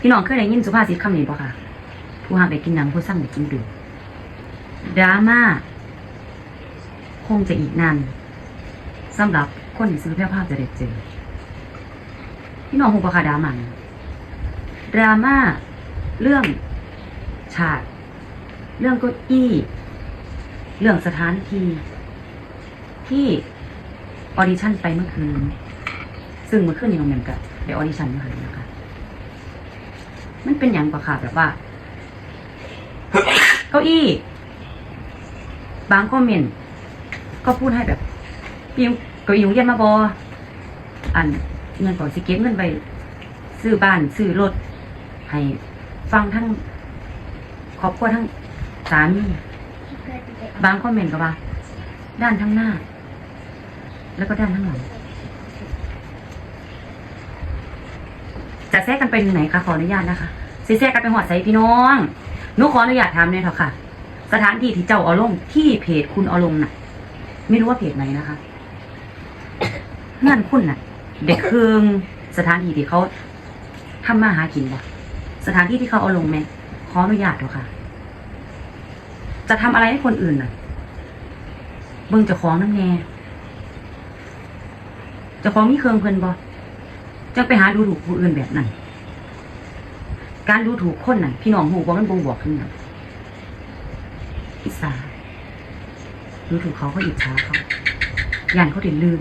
พี่น้องเคยได้ยินสุภาษิตคำนี้ปะคะผู้หาไปกินหนังผู้สร้างไปกินดูดราม่าคงจะอีกนานสำหรับคนที่ซื้อแพร่ภาพจะได้เจอพี่น้องหูปะคะดราม่าดราม่าเรื่องฉากเรื่องเก้าอี้ เรื่องสถานที่ ที่ออดิชั่นไปเมื่อคืน ซึ่งเมื่อคืนนี้น้องแหม่มกับไปออดิชั่นมาเลยนะคะ มันเป็นอย่างประค่ะแบบว่า เก้าอี้ บางคอมเมนต์ก็พูดให้แบบพี่งก้าอี้ยุงเย็นมาบออันเงินก่อนสิเก็บเงินไปซื้อบ้านซื้อรถให้ฟังทั้งครอบครัวทั้งสามีบางคอมเมนต์ก็ว่า ด้านทั้งหน้า แล้วก็ด้านทั้งหลัง จะแทรกกันไปถึงไหนคะขออนุญาตนะคะสิแทรกกันไปหอดใส่พี่น้องหนูขออนุญาตถามเนี่ยเถอะค่ะ สถานที่ที่เจ้าเอาลงที่เพจคุณเอาลงน่ะ ไม่รู้ว่าเพจไหนนะคะเงื่อนคุณน่ะ เด็กเคืองสถานที่ที่เขาทำมาหากินบ่สถานที่ที่เขาเอาลงไหมขออนุญาตเถอะค่ะ จะทำอะไรให้คนอื่นน่ะ เบิ่งเจ้าของน้ำแน่เจ้าของมีเครื่องเพิ่นบ่ จะไปหาดูถูกผู้อื่นแบบนั้น การดูถูกคนน่ะพี่น้องหูว่ามันบ่งบอกขึ้นน่ะอิสาดูถูกเขาก็อิจฉาเขาย่านเขาถึงลืม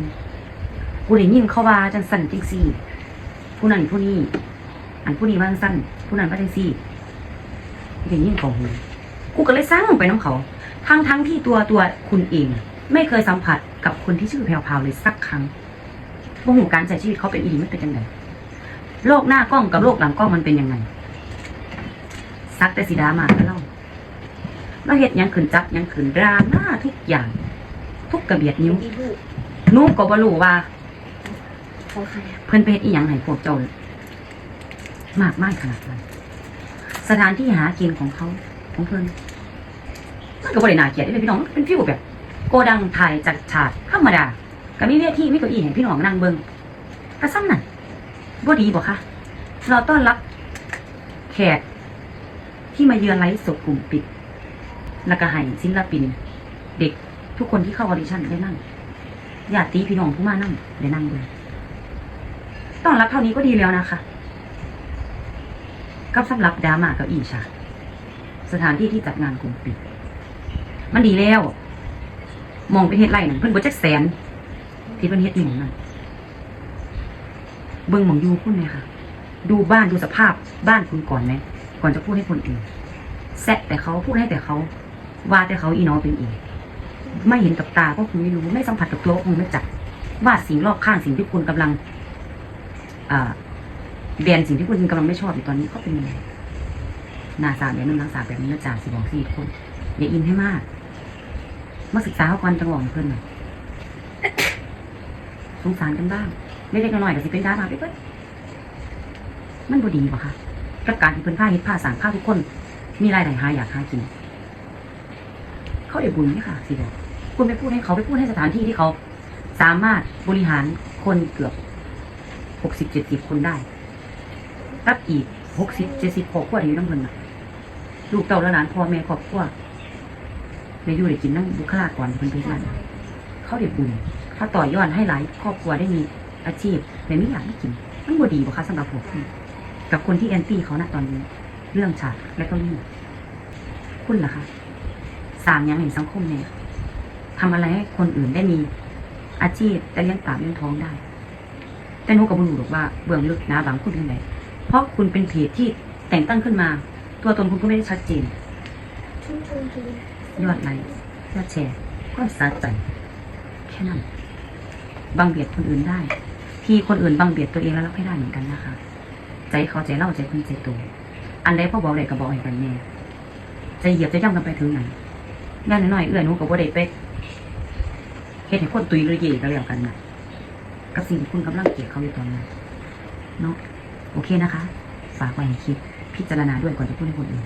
กูได้ยินเขาว่าจังสั่นจังซี่ ผู้นั้นผู้นี้ อันผู้นี้ว่าจังสั่นผู้นั้นว่าจังซี่ได้ยินของหูกูก็เลยสร้างไปน้ำเขาทั้งทั้งที่ตัวตัวคุณเอง ไม่เคยสัมผัสกับคนที่ชื่อแพรวพาวเลยสักครั้ง พวกหูการใช้ชีวิตเขาเป็นอีหลีมันเป็นยังไงโลกหน้ากล้องกับโลกหลังกล้องมันเป็นยังไงซักแต่สีดามาก็เล่าเราเห็ดยังขืนจับยังขืนดราม่าทุกอย่าง ทุกกระเบียดนิ้วอีบูหนูก็บ่รู้ว่า เพิ่นไปเฮ็ดอีหยังให้พวกเจ้ามากมายขนาดนั้นสถานที่หากินของเขาของเพิ่นมันก็บ่ได้น่าเกียดเลยพี่น้องเป็นฟิวแบบ โกดังถ่ายจัดฉากธรรมดา ก็มีเวทีมีเก้าอี้ให้พี่น้องนั่งเบิ่งก็ซ้ำนั่นบ่ดีบ่คะเราต้อนรับแขกที่มาเยือนไลฟ์สดกลุ่มปิดแล้วก็ให้ศิลปิน เด็กทุกคนที่เข้าออดิชั่นได้นั่งญาติพี่น้องผู้มานั่งได้นั่งเบิ่งต้อนรับเท่านี้ก็ดีแล้วนะคะกับสำหรับดามาเก้าอี้ฉาสถานที่ที่จัดงานกลุ่มปิด มันดีแล้ว มองไปเฮ็ดไรนั่นเพิ่นบ่จักแสน ที่เพิ่นเฮ็ดอยู่หม้องนั่นเบิ่งหมองอยู่คุณไหมคะดูบ้านดูสภาพบ้านคุณก่อนไหมก่อนจะพูดให้คนอื่นแซะแต่เขาพูดให้แต่เขาว่าแต่เขาอีน้องเป็นอีไม่เห็นกับตาก็คุณไม่รู้ไม่สัมผัสกับตัวก็คงไม่จับว่าสิ่งรอบข้างสิ่งที่คุณกำลังอ่าแบรนสิ่งที่คุณกำลังไม่ชอบอยู่ตอนนี้ก็เป็นยังไงนาสาแบบนึงหนาสาแบบนี้นะจ่าสิบอกสี่คนอย่าอินให้มากมาศึกษาเขาก่อนจังหวะเพื่อนหน่อย สงสารกันบ้างเล็กๆน้อยๆก็สิเป็นดราม่าไปเพิ่นมันบ่ดีป่คะกับการที่เพิ่นผ้าเฮ็ดผ้าสางผ้าทุกคน มีรายได้หาอยากหากิน เขาได้บุญไหมค่ะสิบอกคุณไปพูดให้เขาไปพูดให้สถานที่ที่เขา สามารถบริหารคนเกือบหกสิบเจ็ดสิบคนได้รับอีกหกสิบเจ็ดสิบครอบครัวที่อยู่น้ำเงินน่ะลูกเต่าและหลานพ่อแม่ครอบครัวได้อยู่ได้กินน้ำบุคลากรที่นไปนั่นเขาเด็กบุญ เขาต่อยอดให้หลายครอบครัวได้มีอาชีพแต่ไม่อยากให้กิน มันบ่ดีบ่คะสำหรับพวกคุณกับคนที่แอนตี้เขาณตอนนี้ เรื่องฉากและก็ยิ่งคุณล่ะคะสร้างหยังเห็นสังคมเนี่ยทำอะไรให้คนอื่นได้มีอาชีพแต่เลี้ยงปากเลี้ยงท้องได้ แต่หนูกับบุญบอกว่าเบื้องลึกหนะบางคุณเป็นไงเพราะคุณเป็นเพจที่แต่งตั้งขึ้นมา ตัวตนคุณก็ไม่ได้ชัดเจนชุ่มชุ่มชุ่มยอดไลค์ยอดแชร์ก็สะใจแค่นั้น บังเบียดคนอื่นได้ ที่คนอื่นบังเบียดตัวเองแล้วรับให้ได้เหมือนกันนะคะ ใจเขาใจเล่าใจคนใจตัวอันใดพ่อบอกเลยก็บอกให้กันแน่ใจเหยียบใจย่ำกันไปถึงไหนย่านน้อยเอื้อนูกับว่าได้เป็กเฮ็ดให้คนตุยหรือเย่ก็แล้วกันนะกับสิ่งคุณกำลังเกลียดเขาอยู่ตอนนั้นเนาะโอเคนะคะ ฝากไว้ให้คิดพิจารณาด้วยก่อนจะพูดให้คนอื่น